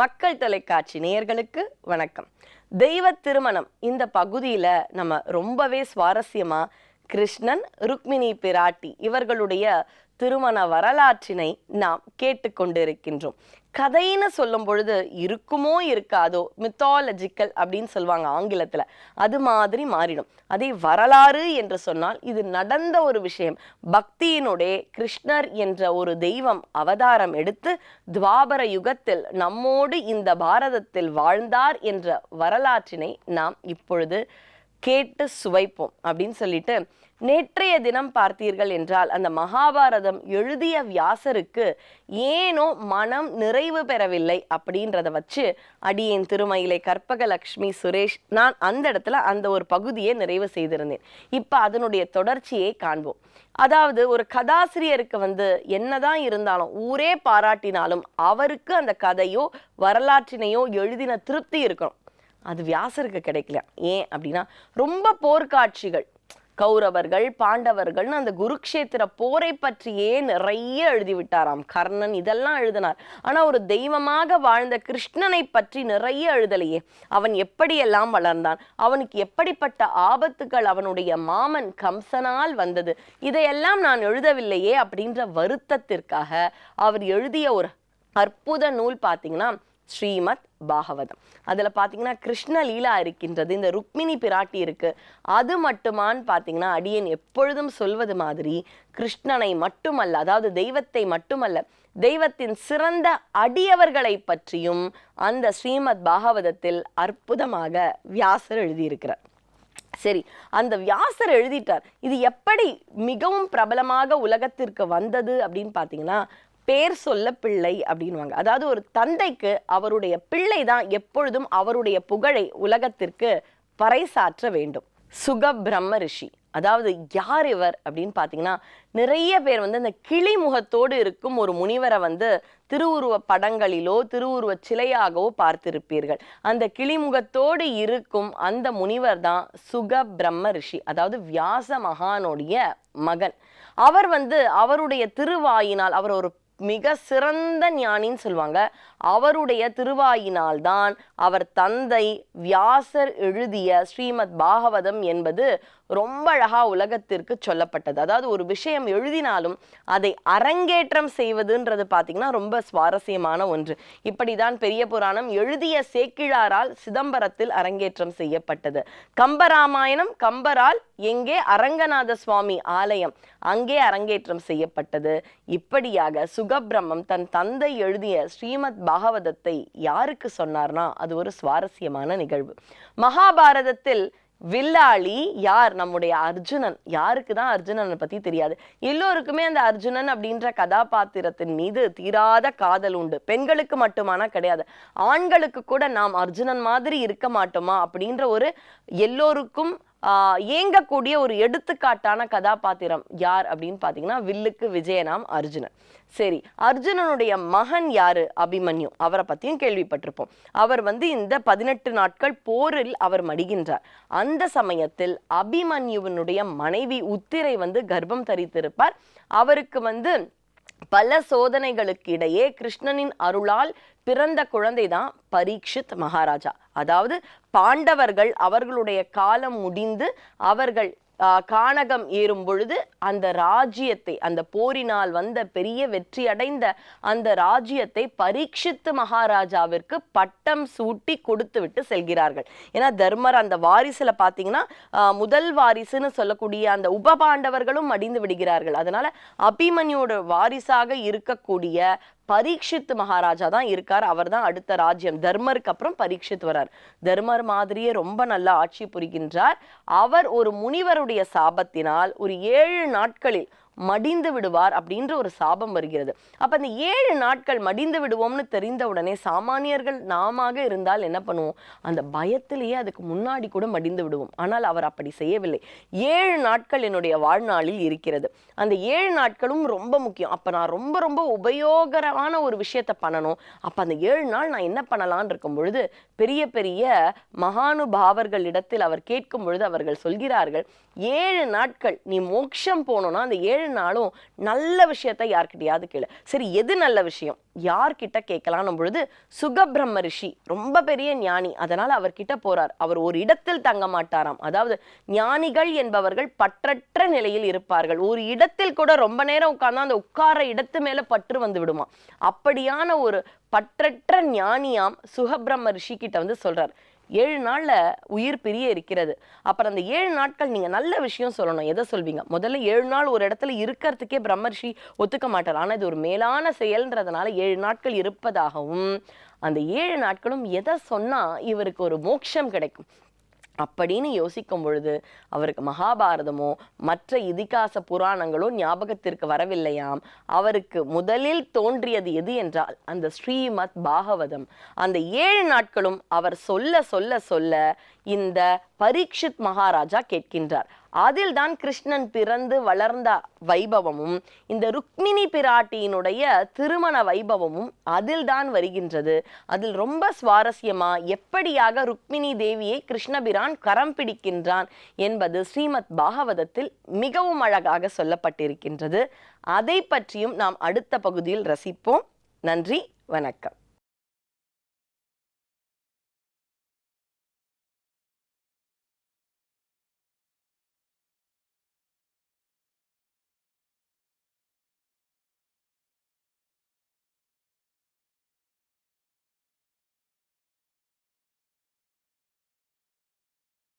மக்கள் தொலைக்காட்சி நேயர்களுக்கு வணக்கம். தெய்வ திருமணம் இந்த பகுதியில நம்ம ரொம்பவே சுவாரஸ்யமா கிருஷ்ணன் ருக்மிணி பிராட்டி இவர்களுடைய திருமண வரலாற்றினை நாம் கேட்டுக்கொண்டிருக்கின்றோம் கதைன்னு சொல்லும் பொழுது இருக்குமோ இருக்காதோ மித்தாலஜிக்கல் அப்படின்னு சொல்லுவாங்க ஆங்கிலத்தில். அது மாதிரி மாறிடும். அதே வரலாறு என்று சொன்னால் இது நடந்த ஒரு விஷயம். பக்தியினுடைய கிருஷ்ணர் என்ற ஒரு தெய்வம் அவதாரம் எடுத்து துவாபர யுகத்தில் நம்மோடு இந்த பாரதத்தில் வாழ்ந்தார் என்ற வரலாற்றினை நாம் இப்பொழுது கேட்டு சுவைப்போம் அப்படின்னு சொல்லிட்டு நேற்றைய தினம் பார்த்தீர்கள் என்றால் அந்த மகாபாரதம் எழுதிய வியாசருக்கு ஏனோ மனம் நிறைவு பெறவில்லை அப்படின்றத வச்சு அடியேன் திருமயிலை கற்பகலக்ஷ்மி சுரேஷ் நான் அந்த இடத்துல அந்த ஒரு பகுதியை நிறைவு செய்திருந்தேன். இப்போ அதனுடைய தொடர்ச்சியை காண்போம். அதாவது ஒரு கதாசிரியருக்கு வந்து என்னதான் இருந்தாலும் ஊரே பாராட்டினாலும் அவருக்கு அந்த கதையோ வரலாற்றினையோ எழுதின திருப்தி இருக்கணும். அது வியாசருக்கு கிடைக்கல. ஏன் அப்படின்னா ரொம்ப போர்க்காட்சிகள். கௌரவர்கள் பாண்டவர்கள்னு அந்த குருக்ஷேத்திர போரை பற்றியே நிறைய எழுதி விட்டாராம் கர்ணன் இதெல்லாம் எழுதினார். ஆனால் ஒரு தெய்வமாக வாழ்ந்த கிருஷ்ணனை பற்றி நிறைய எழுதலையே. அவன் எப்படியெல்லாம் வளர்ந்தான்? அவனுக்கு எப்படிப்பட்ட ஆபத்துகள் அவனுடைய மாமன் கம்சனால் வந்தது? இதையெல்லாம் நான் எழுதவில்லையே அப்படின்ற வருத்தத்திற்காக அவர் எழுதிய ஒரு அற்புத நூல் பார்த்தீங்கன்னா ஸ்ரீமத் பாகவதம். அதில் பார்த்தீங்கன்னா கிருஷ்ண லீலா இருக்கின்றது இந்த ருக்மிணி பிராட்டி இருக்கு. அது மட்டுமான்னு பார்த்தீங்கன்னா அடியன் எப்பொழுதும் சொல்வது மாதிரி கிருஷ்ணனை மட்டுமல்ல அதாவது தெய்வத்தை மட்டுமல்ல தெய்வத்தின் சிறந்த அடியவர்களை பற்றியும் அந்த ஸ்ரீமத் பாகவதத்தில் அற்புதமாக வியாசர் எழுதியிருக்கிறார். சரி அந்த வியாசர் எழுதிட்டார். இது எப்படி மிகவும் பிரபலமாக உலகத்திற்கு வந்தது அப்படின்னு பார்த்தீங்கன்னா பேர் சொல்ல பிள்ளை அப்படின்வாங்க அதாவது ஒரு தந்தைக்கு அவருடைய பிள்ளை தான் எப்பொழுதும் அவருடைய புகழை உலகத்திற்கு பறைசாற்ற வேண்டும். சுக பிரம்ம ரிஷி. அதாவது யார் இவர் அப்படின்னு பார்த்தீங்கன்னா நிறைய பேர் வந்து அந்த கிளி முகத்தோடு இருக்கும் ஒரு முனிவரை வந்து திருவுருவ படங்களிலோ திருவுருவ சிலையாகவோ பார்த்திருப்பீர்கள். அந்த கிளிமுகத்தோடு இருக்கும் அந்த முனிவர் தான் சுக பிரம்ம ரிஷி. அதாவது வியாச மகானுடைய மகன். அவர் வந்து அவருடைய திருவாயினால் அவர் ஒரு மிக சிறந்த ஞானின்னு சொல்லுவாங்க. அவருடைய திருவாயினால்தான் அவர் தந்தை வியாசர் எழுதிய ஸ்ரீமத் பாகவதம் என்பது ரொம்ப அழகா உலகத்திற்கு சொல்லப்பட்டது. அதாவது ஒரு விஷயம் எழுதினாலும் அதை அரங்கேற்றம் செய்வதுன்றது பார்த்தீங்கன்னா ரொம்ப சுவாரஸ்யமான ஒன்று. இப்படிதான் பெரிய புராணம் எழுதிய சேக்கிழாரால் சிதம்பரத்தில் அரங்கேற்றம் செய்யப்பட்டது. கம்பராமாயணம் கம்பரால் எங்கே அரங்கநாத சுவாமி ஆலயம் அங்கே அரங்கேற்றம் செய்யப்பட்டது. இப்படியாக சுகபிரம்மம் தன் தந்தை எழுதிய ஸ்ரீமத் பாகவதத்தை யாருக்கு சொன்னார்னா அது ஒரு சுவாரஸ்யமான நிகழ்வு. மகாபாரதத்தில் வில்லாளி யார்? நம்முடைய அர்ஜுனன். யாருக்கு தான் அர்ஜுனனை பற்றி தெரியாது? எல்லோருக்குமே அந்த அர்ஜுனன் அப்படின்ற கதாபாத்திரத்தின் மீது தீராத காதல் உண்டு. பெண்களுக்கு மட்டுமானா கிடையாது. ஆண்களுக்கு கூட நாம் அர்ஜுனன் மாதிரி இருக்க மாட்டோமா அப்படின்ற ஒரு எல்லோருக்கும் இயங்கக்கூடிய ஏங்கக்கூடிய ஒரு எடுத்துக்காட்டான கதாபாத்திரம் யார் அப்படின்னு பார்த்தீங்கன்னா வில்லுக்கு விஜயனாம் அர்ஜுனன். சரி அர்ஜுனனுடைய மகன் யாரு? அபிமன்யு. அவரை பற்றியும் கேள்விப்பட்டிருப்போம். அவர் வந்து இந்த பதினெட்டு நாட்கள் போரில் அவர் மடிகின்றார். அந்த சமயத்தில் அபிமன்யுவினுடைய மனைவி உத்திரை வந்து கர்ப்பம் தரித்திருப்பார். அவருக்கு வந்து பல சோதனைகளுக்கு இடையே கிருஷ்ணனின் அருளால் பிறந்த குழந்தை தான் பரீட்சித் மகாராஜா. அதாவது பாண்டவர்கள் அவர்களுடைய காலம் முடிந்து அவர்கள் கானகம் ஏறும் பொழுது அந்த ராஜ்யத்தை அந்த போரினால் வந்த பெரிய வெற்றி அடைந்த அந்த ராஜ்யத்தை பரீட்சித்து மகாராஜாவிற்கு பட்டம் சூட்டி கொடுத்து விட்டு செல்கிறார்கள். ஏன்னா தர்மர் அந்த வாரிசுல பார்த்தீங்கன்னா முதல் வாரிசுன்னு சொல்லக்கூடிய அந்த உபபாண்டவர்களும் மடிந்து விடுகிறார்கள். அதனால அபிமன்யோட வாரிசாக இருக்கக்கூடிய பரீட்சித் மகாராஜா தான் இருக்கார். அவர் தான் அடுத்த ராஜ்யம். தர்மருக்கு அப்புறம் பரீட்சித் வரார் தர்மர் மாதிரியே ரொம்ப நல்லா ஆட்சி புரிகின்றார். அவர் ஒரு முனிவருடைய சாபத்தினால் ஒரு ஏழு நாட்களில் மடிந்து விடுவார் அப்படின்ற ஒரு சாபம் வருகிறது. அப்ப அந்த ஏழு நாட்கள் மடிந்து விடுவோம்னு தெரிந்த உடனே சாமானியர்கள் நாமாக இருந்தால் என்ன பண்ணுவோம்? அந்த பயத்திலேயே அதுக்கு முன்னாடி கூட மடிந்து விடுவோம். ஆனால் அவர் அப்படி செய்யவில்லை. ஏழு நாட்கள் என்னுடைய வாழ்நாளில் இருக்கிறது. அந்த ஏழு நாட்களும் ரொம்ப முக்கியம். அப்ப நான் ரொம்ப ரொம்ப உபயோகரமான ஒரு விஷயத்தை பண்ணணும். அப்ப அந்த ஏழு நாள் நான் என்ன பண்ணலான் இருக்கும் பொழுது பெரிய பெரிய மகானுபாவர்களிடத்தில் அவர் கேட்கும் பொழுது அவர்கள் சொல்கிறார்கள் ஏழு நாட்கள் நீ மோட்சம் போகணும்னா அந்த ஏழு நாளும் நல்ல விஷயத்தை யார்கிட்டயாவது கேளு. சரி எது நல்ல விஷயம்? யார்கிட்ட கேட்கலான்னும் பொழுது சுகபிரம்ம ரிஷி ரொம்ப பெரிய ஞானி. அதனால் அவர்கிட்ட போறார். அவர் ஒரு இடத்தில் தங்க மாட்டாராம். அதாவது ஞானிகள் என்பவர்கள் பற்றற்ற நிலையில் இருப்பார்கள். ஒரு இடத்தில் கூட ரொம்ப நேரம் உட்கார்ந்தா அந்த உட்கார இடத்து மேல பற்று வந்து விடுமா அப்படியான ஒரு பற்றற்ற ஞானியாம் சுகபிரம்ம ரிஷி கிட்ட வந்து சொல்றார். ஏழு நாளில் உயிர் பிரிய இருக்கிறது. அப்புறம் அந்த ஏழு நாட்கள் நீங்கள் நல்ல விஷயம் சொல்லணும். எதை சொல்வீங்க? முதல்ல ஏழு நாள் ஒரு இடத்துல இருக்கிறதுக்கே பிரம்மர்ஷி ஒத்துக்க மாட்டார். ஆனால் இது ஒரு மேலான செயல்ன்றதுனால ஏழு நாட்கள் இருப்பதாகவும் அந்த ஏழு நாட்களும் எதை சொன்னால் இவருக்கு ஒரு மோட்சம் கிடைக்கும். அப்படின்னு யோசிக்கும் பொழுது அவருக்கு மகாபாரதமோ மற்ற இதிகாச புராணங்களோ ஞாபகத்திற்கு வரவில்லையாம். அவருக்கு முதலில் தோன்றியது எது என்றால் அந்த ஸ்ரீமத் பாகவதம். அந்த ஏழு நாட்களும் அவர் சொல்ல சொல்ல சொல்ல இந்த பரீட்சித் மகாராஜா கேட்கின்றார். அதில் தான் கிருஷ்ணன் பிறந்து வளர்ந்த வைபவமும் இந்த ருக்மிணி பிராட்டியினுடைய திருமண வைபவமும் அதில் தான் வருகின்றது. அதில் ரொம்ப சுவாரஸ்யமா எப்படியாக ருக்மிணி தேவியை கிருஷ்ணபிரான் கரம் பிடிக்கின்றான் என்பது ஸ்ரீமத் பாகவதத்தில் மிகவும் அழகாக சொல்லப்பட்டிருக்கின்றது. அதை பற்றியும் நாம் அடுத்த பகுதியில் ரசிப்போம். நன்றி வணக்கம்.